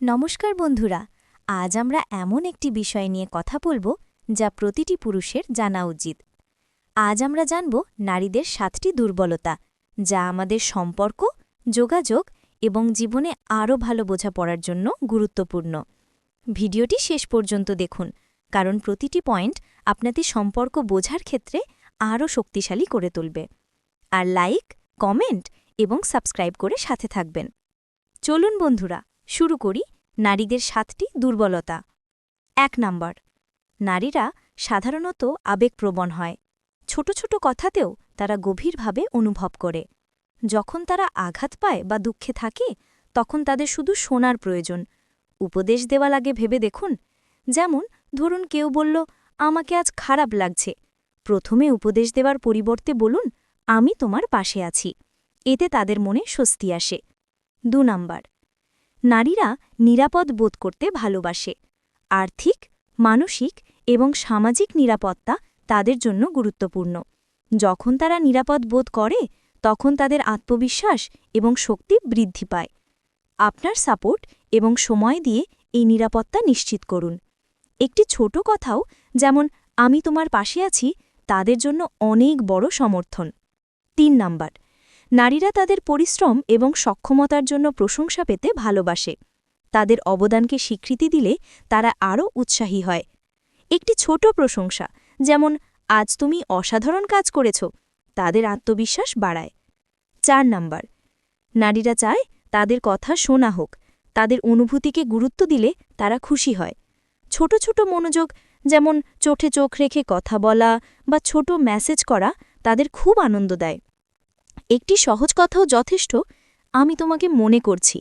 নমস্কার বন্ধুরা, আজ আমরা এমন একটি বিষয় নিয়ে কথা বলব যা প্রতিটি পুরুষের জানা উচিত। আজ আমরা জানব নারীদের সাতটি দুর্বলতা, যা আমাদের সম্পর্ক, যোগাযোগ এবং জীবনে আরও ভালো বোঝাপড়ার জন্য গুরুত্বপূর্ণ। ভিডিওটি শেষ পর্যন্ত দেখুন, কারণ প্রতিটি পয়েন্ট আপনাদের সম্পর্ক বোঝার ক্ষেত্রে আরও শক্তিশালী করে তুলবে। আর লাইক, কমেন্ট এবং সাবস্ক্রাইব করে সাথে থাকবেন। চলুন বন্ধুরা শুরু করি নারীদের সাতটি দুর্বলতা। এক নাম্বার, নারীরা সাধারণত আবেগপ্রবণ হয়। ছোট ছোট কথাতেও তারা গভীরভাবে অনুভব করে। যখন তারা আঘাত পায় বা দুঃখে থাকে, তখন তাদের শুধু শোনার প্রয়োজন। উপদেশ দেওয়া লাগে ভেবে দেখুন। যেমন, ধরুন কেউ বলল, আমাকে আজ খারাপ লাগছে। প্রথমে উপদেশ দেওয়ার পরিবর্তে বলুন, আমি তোমার পাশে আছি। এতে তাদের মনে স্বস্তি আসে। দু নাম্বার নারীরা নিরাপদ বোধ করতে ভালোবাসে, আর্থিক, মানসিক এবং সামাজিক নিরাপত্তা তাদের জন্য গুরুত্বপূর্ণ। যখন তারা নিরাপদ বোধ করে, তখন তাদের আত্মবিশ্বাস এবং শক্তি বৃদ্ধি পায়। আপনার সাপোর্ট এবং সময় দিয়ে এই নিরাপত্তা নিশ্চিত করুন। একটি ছোট কথাও, যেমন, আমি তোমার পাশে আছি, তাদের জন্য অনেক বড় সমর্থন। তিন নাম্বার নারীরা তাদের পরিশ্রম এবং সক্ষমতার জন্য প্রশংসা পেতে ভালোবাসে। তাদের অবদানকে স্বীকৃতি দিলে তারা আরও উৎসাহী হয়। একটি ছোট প্রশংসা, যেমন, আজ তুমি অসাধারণ কাজ করেছ। তাদের আত্মবিশ্বাস বাড়ায়। চার নাম্বার, নারীরা চায় তাদের কথা শোনা হোক। তাদের অনুভূতিকে গুরুত্ব দিলে তারা খুশি হয়। ছোট ছোট মনোযোগ, যেমন, চোখে চোখ রেখে কথা বলা বা ছোট মেসেজ করা তাদের খুব আনন্দ দেয়। একটি সহজ কথাও যথেষ্ট, আমি তোমাকে মনে করছি।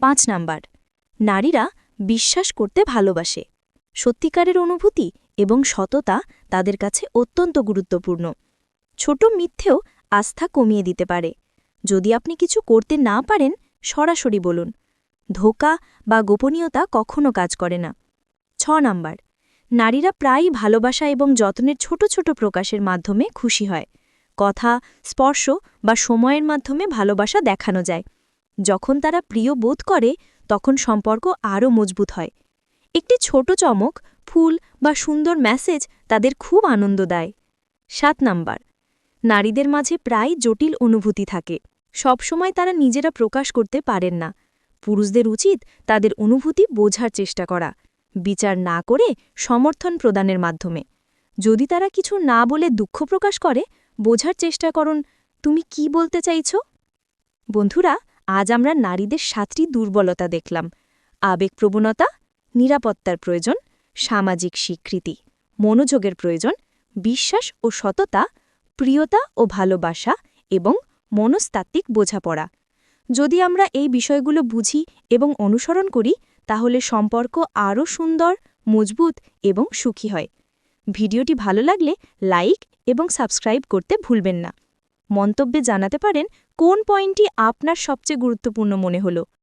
পাঁচ নাম্বার, নারীরা বিশ্বাস করতে ভালোবাসে। সত্যিকারের অনুভূতি এবং সততা তাদের কাছে অত্যন্ত গুরুত্বপূর্ণ। ছোট মিথ্যেও আস্থা কমিয়ে দিতে পারে। যদি আপনি কিছু করতে না পারেন, সরাসরি বলুন, ধোকা বা গোপনীয়তা কখনো কাজ করে না। ছ নাম্বার, নারীরা প্রায়ই ভালোবাসা এবং যত্নের ছোট ছোট প্রকাশের মাধ্যমে খুশি হয়। কথা, স্পর্শ বা সময়ের মাধ্যমে ভালোবাসা দেখানো যায়। যখন তারা প্রিয় বোধ করে, তখন সম্পর্ক আরও মজবুত হয়। একটি ছোট চমক, ফুল বা সুন্দর মেসেজ তাদের খুব আনন্দ দেয়। সাত নাম্বার, নারীদের মাঝে প্রায় জটিল অনুভূতি থাকে। সবসময় তারা নিজেরা প্রকাশ করতে পারেন না। পুরুষদের উচিত তাদের অনুভূতি বোঝার চেষ্টা করা। বিচার না করে সমর্থন প্রদানের মাধ্যমে। যদি তারা কিছু না বলে দুঃখ প্রকাশ করে বোঝার চেষ্টা করুন, তুমি কি বলতে চাইছ? বন্ধুরা, আজ আমরা নারীদের সাতটি দুর্বলতা দেখলাম। আবেগপ্রবণতা, নিরাপত্তার প্রয়োজন, সামাজিক স্বীকৃতি, মনোযোগের প্রয়োজন, বিশ্বাস ও সততা, প্রিয়তা ও ভালোবাসা এবং মনস্তাত্ত্বিক বোঝাপড়া। যদি আমরা এই বিষয়গুলো বুঝি এবং অনুসরণ করি, তাহলে সম্পর্ক আরও সুন্দর, মজবুত এবং সুখী হয়। ভিডিওটি ভালো লাগলে লাইক এবং সাবস্ক্রাইব করতে ভুলবেন না। মন্তব্যে জানাতে পারেন, কোন পয়েন্টটি আপনার সবচেয়ে গুরুত্বপূর্ণ মনে হলো?